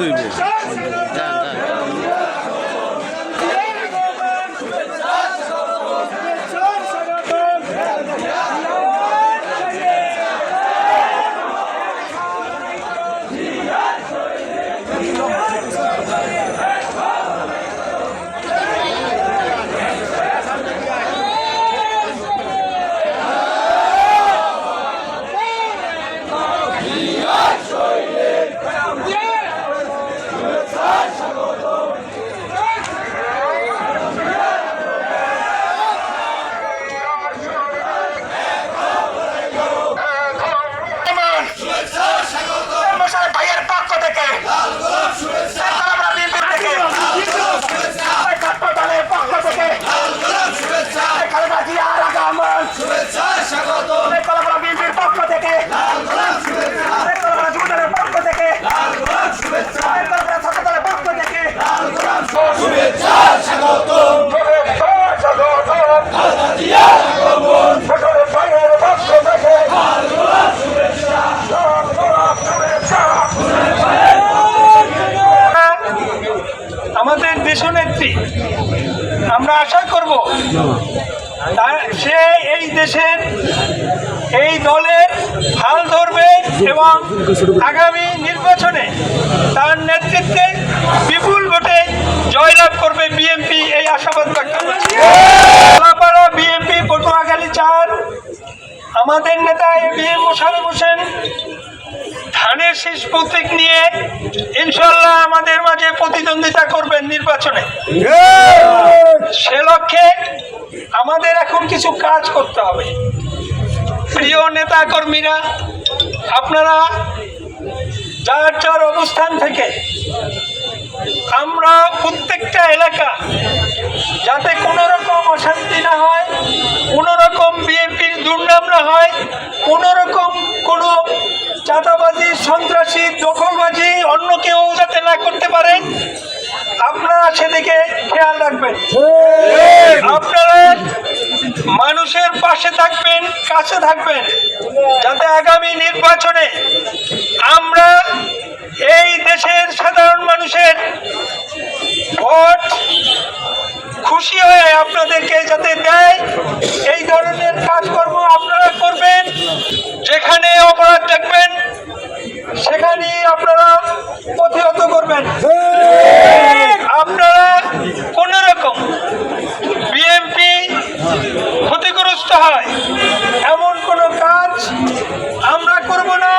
对不起 ছাত্র দলের পক্ষ থেকে খালেদা জিয়ার আগমন কলকাতা বিএনপির পক্ষ থেকে কলকাতা যুব দলের পক্ষ থেকে কলকাতা ছাত্র দলের পক্ষ থেকে শুভেচ্ছা স্বাগতম সকলের ভাইয়ের পক্ষ থেকে আমাদের দেশনেত্রী। আমরা আশা করব সে এই দেশের, এই দলের হাল ধরবে এবং আগামী নির্বাচনে তার নেতৃত্বে বিপুল ভোটে জয়লাভ করবে বিএনপি। ধানের শীষ প্রতীক নিয়ে ইনশাল্লাহ আমাদের মাঝে প্রতিদ্বন্দ্বিতা করবেন নির্বাচনে। সে লক্ষ্যে আমাদের এখন কিছু কাজ করতে হবে। প্রিয় নেতা কর্মীরা আপনারা যার যার অবস্থান থেকে আমরা প্রত্যেকটা এলাকা যাতে কোনো রকম অশান্তি না হয় কোনো রকম বিএনপির দুর্নাম না হয় কোনো রকম কোনো চাঁদাবাজি, সন্ত্রাসী, দখলবাজি অন্য কেউ যাতে না করতে পারে, আপনারা সেদিকে খেয়াল রাখবেন। আপনারা মানুষের পাশে থাকবেন, কাছে থাকবেন, যাতে আগামী নির্বাচনে আমরা এই দেশের সাধারণ মানুষের ভোট খুশি হয়ে আপনাদেরকে যাতে দেয়, এই ধরনের কাজকর্ম আপনারা করবেন? আপনারা কোন রকম বিএমপি ক্ষতিগ্রস্ত হয় এমন কোনো কাজ আমরা করব না।